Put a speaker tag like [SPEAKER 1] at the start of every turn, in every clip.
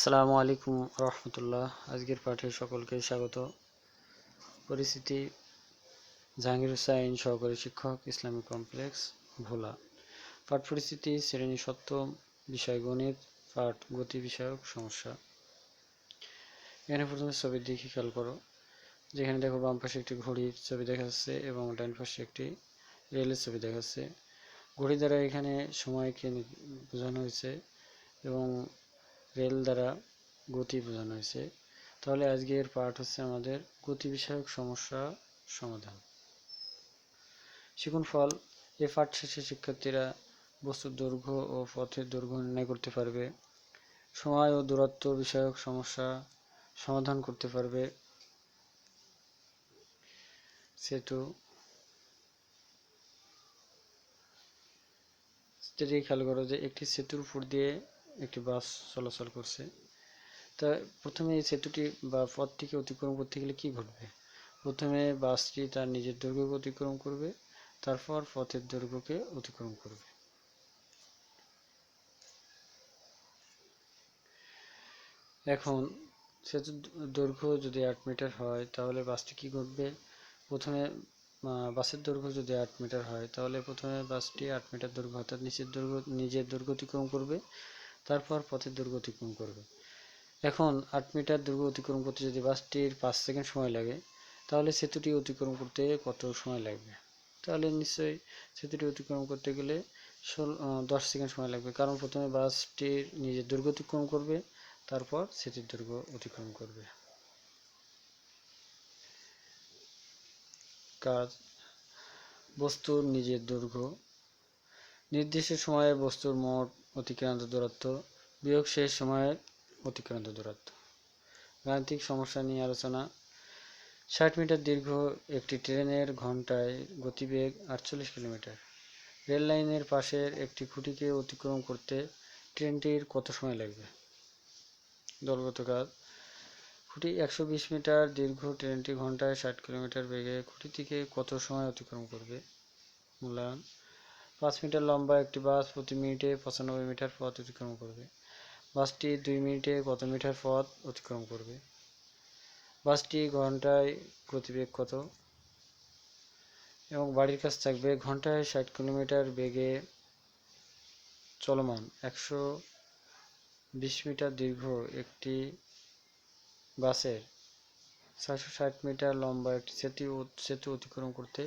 [SPEAKER 1] আসসালামু আলাইকুম রহমতুল্লাহ। আজকের পাঠে সকলকে স্বাগত। পরিস্থিতি, জাহাঙ্গীর হুসাইন সহকারী শিক্ষক, ইসলামিক কমপ্লেক্স, ভোলা। পাঠ পরিস্থিতি, শ্রেণি সপ্তম বিষয় গণিত, পাঠ গতি বিষয়ক সমস্যা। এখানে প্রথমে ছবির দিকে খেয়াল করো। যেখানে দেখো বাম পাশে একটি ঘড়ির ছবি দেখা যাচ্ছে এবং ডান পাশে একটি রেলের ছবি দেখা যাচ্ছে। ঘড়ি দ্বারা এখানে সময়কে বোঝানো হয়েছে এবং রেল দ্বারা গতি বোঝানো হয়েছে। তাহলে আজকের পাঠ হচ্ছে আমাদের গতি বিষয়ক সমস্যা সমাধান। শিখুন ফল। এ পাঠ শেষে শিক্ষার্থীরা বস্তুর দৈর্ঘ্য ও পথের দৈর্ঘ্য নির্ণয় করতে পারবে। সময় ও দূরত্ব বিষয়ক সমস্যা সমাধান করতে পারবে। সেতু সেটি খেয়াল করো যে একটি সেতুর উপর দিয়ে একটি বাস চলাচল করছে। তা প্রথমে এই সেতুটি বা পথটিকে অতিক্রম করতে গেলে কি ঘটবে? প্রথমে বাসটি তার নিজের দৈর্ঘ্যকে অতিক্রম করবে, তারপর পথের দৈর্ঘ্যকে অতিক্রম করবে। এখন সেতুর দৈর্ঘ্য যদি আট মিটার হয়, তাহলে বাসটি কি ঘটবে? প্রথমে বাসের দৈর্ঘ্য যদি আট মিটার হয়, তাহলে প্রথমে বাসটি আট মিটার দৈর্ঘ্য, অর্থাৎ নিচের দৈর্ঘ্য, নিজের দৈর্ঘ্য অতিক্রম করবে। তারপর পথের দুর্গ অতিক্রম করবে। এখন আট মিটার দুর্গ অতিক্রম করতে যদি বাসটির পাঁচ সেকেন্ড সময় লাগে, তাহলে সেতুটি অতিক্রম করতে কত সময় লাগবে? তাহলে নিশ্চয়ই সেতুটি অতিক্রম করতে গেলে ষোলো দশ সেকেন্ড সময় লাগবে। কারণ প্রথমে বাসটির নিজের দুর্গ অতিক্রম করবে, তারপর সেতুর দৈর্ঘ্য অতিক্রম করবে। কাজ, বস্তুর নিজের দৈর্ঘ্য নির্দিষ্ট সময়ে বস্তুর মোট অতিক্রান্ত দূরত্ব। বিয়োগ শেষ সময়ের অতিক্রান্ত দূরত্ব। গাণিতিক সমস্যা নিয়ে আলোচনা। ষাট মিটার দীর্ঘ একটি ট্রেনের ঘন্টায় গতিবেগ আটচল্লিশ কিলোমিটার। রেল লাইনের পাশের একটি খুঁটিকে অতিক্রম করতে ট্রেনটির কত সময় লাগবে? দলগত কাজ। খুঁটি একশো বিশ মিটার দীর্ঘ, ট্রেনটি ঘন্টায় ষাট কিলোমিটার বেগে খুঁটিটিকে কত সময় অতিক্রম করবে? মূল্যায়ন। পাঁচ মিটার লম্বা একটি বাস প্রতি মিনিটে পঁচানব্বই মিটার পথ অতিক্রম করবে। বাসটি দুই মিনিটে কত মিটার পথ অতিক্রম করবে। বাসটি ঘন্টায় গতিবেগ কত এবং বাড়ির কাছ থাকবে ঘন্টায় ষাট কিলোমিটার বেগে চলমান। একশো বিশ মিটার দীর্ঘ একটি বাসের ছয়শো ষাট মিটার লম্বা একটি সেতু সেতু অতিক্রম করতে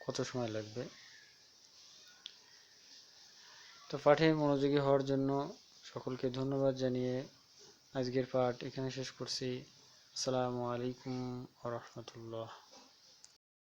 [SPEAKER 1] কত সময় লাগবে? তো পাঠে মনোযোগী হওয়ার জন্য সকলকে ধন্যবাদ জানিয়ে আজকের পাঠ এখানে শেষ করছি। আসসালামু আলাইকুম রহমতুল্লাহ।